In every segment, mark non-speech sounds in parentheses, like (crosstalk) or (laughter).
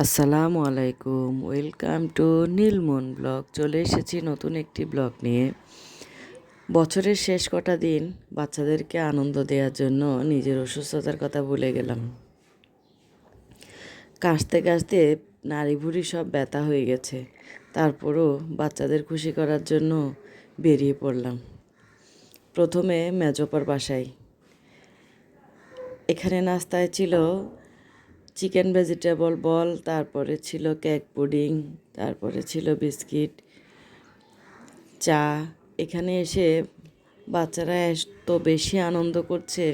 আসসালামু আলাইকুম, welcome to Nilmon blog. চলে এসেছি নতুন একটি ব্লগ নিয়ে। বছরের শেষ কটা দিন বাচ্চাদেরকে আনন্দ দেওয়ার জন্য নিজের অসুস্থতার কথা ভুলে গেলাম। কাশতে কাশতে নাড়ি ভুড়ি সব ব্যথা হয়ে গেছে। তারপরও বাচ্চাদের খুশি করার জন্য বেরিয়ে পড়লাম। প্রথমে মেজপার বাসায়। এখানে নাস্তায় ছিল চিকেন ভেজিটেবল বল, তারপরে ছিল কেক পুডিং, তারপরে ছিল বিস্কিট, চা। এখানে এসে বাচ্চারা এত বেশি আনন্দ করছে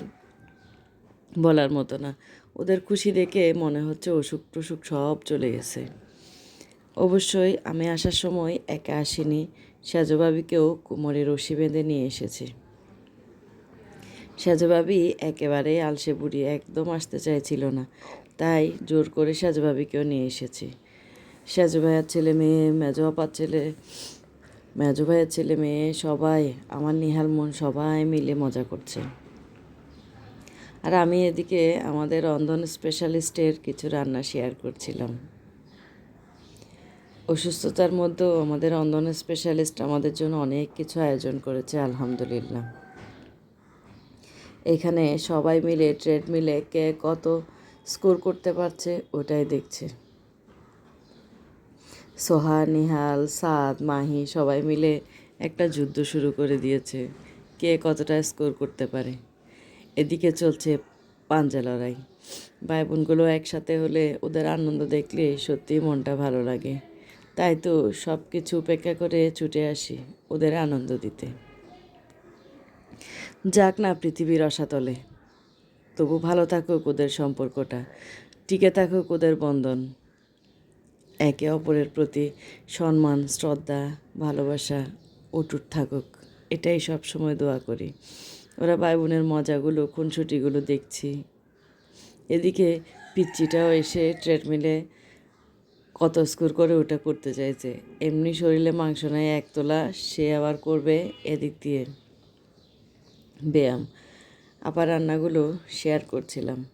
বলার মতো না। ওদের খুশি দেখে মনে হচ্ছে অসুখ টসুখ সব চলে গেছে। অবশ্যই আমি আসার সময় একা আসিনি। সাজুবাবিকেও কোমরে রশি বেঁধে নিয়ে এসেছি। সাজুবাবি একেবারে আলসে বুড়ি একদম আসতে চাইছিল না। তাই জোর করে সাজু ভাবিকেও নিয়ে এসেছি। সাজু ভাইয়ের ছেলে মেয়ে, মেজো ছেলে, মেজো ভাইয়ের ছেলে মেয়ে, সবাই, আমার নিহাল মন, সবাই মিলে মজা করছে। আর আমি এদিকে আমাদের রন্ধন স্পেশালিস্টের কিছু রান্না শেয়ার করছিলাম। অসুস্থতার মধ্যেও আমাদের রন্ধন স্পেশালিস্ট আমাদের জন্য অনেক কিছু আয়োজন করেছে, আলহামদুলিল্লাহ। এখানে সবাই মিলে ট্রেডমিলে কে কত স্কোর করতে পারছে, ওটাই দেখছে। সোহা, নিহাল, সাদ, মাহি সবাই মিলে একটা যুদ্ধ শুরু করে দিয়েছে। কে কতটা স্কোর করতে পারে? এদিকে চলছে পাঞ্জা লড়াই। ভাই বোনগুলো একসাথে হলে ওদের আনন্দ দেখলে সত্যিই মনটা ভালো লাগে। তাই তো সব কিছু উপেক্ষা করে ছুটে আসি ওদের আনন্দ দিতে। যাক না পৃথিবীর রসাতলে তবু ভালো থাকুক ওদের সম্পর্কটা। টিকে থাকুক ওদের বন্ধন। একে অপরের প্রতি সম্মান, শ্রদ্ধা, ভালোবাসা অটুট থাকুক। এটাই সব সময় দোয়া করি। ওরা ভাই বোনের মজাগুলো, খুনসুটিগুলো দেখছি। এদিকে পিচ্চিটাও এসে ট্রেডমিলে কত স্কোর করে ওটা করতে চাইছে। এমনি শরীরে মাংস নাই, একতলা, সে আবার করবে এদিক দিয়ে। ব্যায়াম। আপা রান্নাগুলো শেয়ার করছিলাম।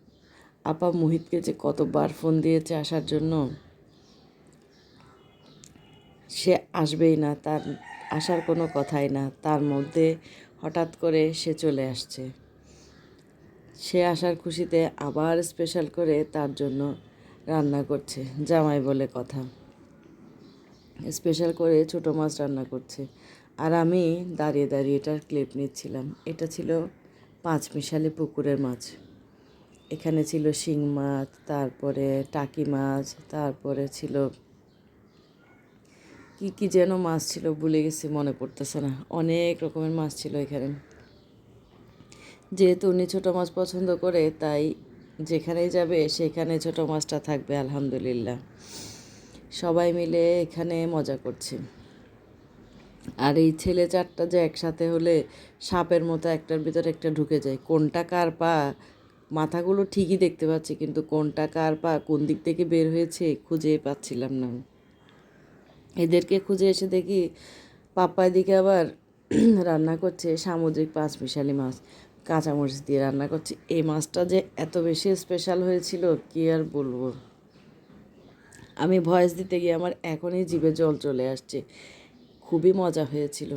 আপা মোহিতকে যে কতবার ফোন দিয়েছে আসার জন্য, সে আসবেই না, তার আসার কোনো কথাই না। তার মধ্যে হঠাৎ করে সে চলে আসছে। সে আসার খুশিতে আবার স্পেশাল করে তার জন্য রান্না করছে, জামাই বলে কথা। স্পেশাল করে ছোটো মাছ রান্না করছে। আর আমি দাঁড়িয়ে দাঁড়িয়ে এটার ক্লিপ নিচ্ছিলাম। এটা ছিল পাঁচ মিশালি পুকুরের মাছ। এখানে ছিল শিং মাছ, তারপরে টাকি মাছ, তারপরে ছিল কি কি যেন মাছ ছিল ভুলে গেছি, মনে পড়তেছে না। অনেক রকমের মাছ ছিল এখানে। যেহেতু উনি ছোটো মাছ পছন্দ করে, তাই যেখানেই যাবে, সেখানে ছোটো মাছটা থাকবে, আলহামদুলিল্লাহ। সবাই মিলে এখানে মজা করছি। আর এই ছেলে চারটা যে একসাথে হলে সাপের মতো একটার ভিতরে একটা ঢুকে যায়। কোনটা কার পা? মাথাগুলো ঠিকই দেখতে পাচ্ছি, কিন্তু কোনটা কার পা? কোন দিক থেকে বের হয়েছে? খুঁজে পাচ্ছিলাম না। এদেরকে খুঁজে এসে দেখি পাপ্পার দিকে আবার (clears throat) রান্না করছে সামুদ্রিক পাঁচ মিশালি মাছ কাঁচামরিচ দিয়ে রান্না করছে। এই মাছটা যে এত বেশি স্পেশাল হয়েছিল, কি আর বলব? আমি ভয়েস দিতে গিয়ে আমার এখনই জিভে জল চলে আসছে। খুবই মজা হয়েছিল।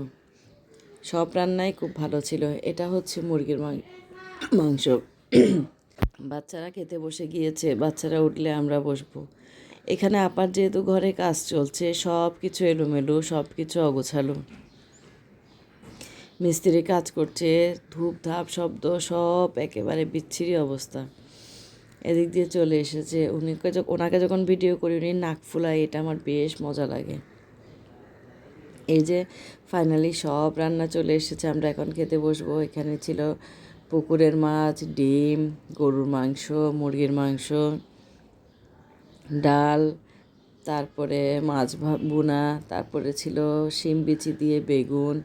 সব রান্নাই খুব ভালো ছিল। এটা হচ্ছে মুরগির মাংস। বাচ্চারা খেতে বসে গিয়েছে। বাচ্চারা উঠলে আমরা বসবো। এখানে আপার যেহেতু ঘরে কাজ চলছে সব কিছু এলোমেলো সব কিছু অগোছালো। মিস্ত্রি কাজ করছে ধূপ ধাপ শব্দ, সব একেবারে বিচ্ছিরি অবস্থা। এদিক দিয়ে চলে এসেছে। উনি ওনাকে যখন ভিডিও করি, উনি নাক ফুলায়। এটা আমার বেশ মজা লাগে। এই যে ফাইনালি সব রান্না চলে এসেছে, আমরা এখন খেতে বসবো। এখানে ছিল পুকুরের মাছ, ডিম, গরুর মাংস, মুরগির মাংস, ডাল, তারপরে মাছ বোনা তারপরে ছিল শিম বিচি দিয়ে বেগুন,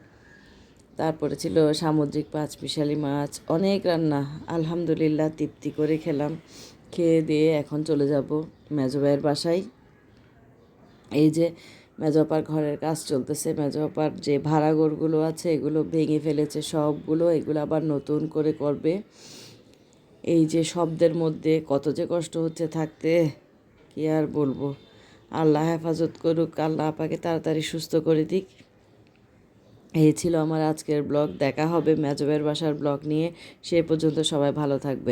তারপরে ছিল সামুদ্রিক পাঁচ পিশালি মাছ। অনেক রান্না, আলহামদুলিল্লাহ তৃপ্তি করে খেলাম। খেয়ে দিয়ে এখন চলে যাব মেজো ভাইয়ের বাসায়। এই যে মেজপার ঘরের কাজ চলতেছে। মেজপার যে ভাড়া ঘরগুলো আছে, এগুলো ভেঙে ফেলেছে সবগুলো। এগুলো আবার নতুন করে করবে। এই যে শব্দের মধ্যে কত যে কষ্ট হচ্ছে থাকতে কি আর বলব। আল্লাহ হেফাজত করুক, আল্লাহ আপাকে তাড়াতাড়ি সুস্থ করে দিক। এই ছিল আমার আজকের ব্লগ। দেখা হবে মেজবের বাসার ব্লগ নিয়ে। সে পর্যন্ত সবাই ভালো থাকবে।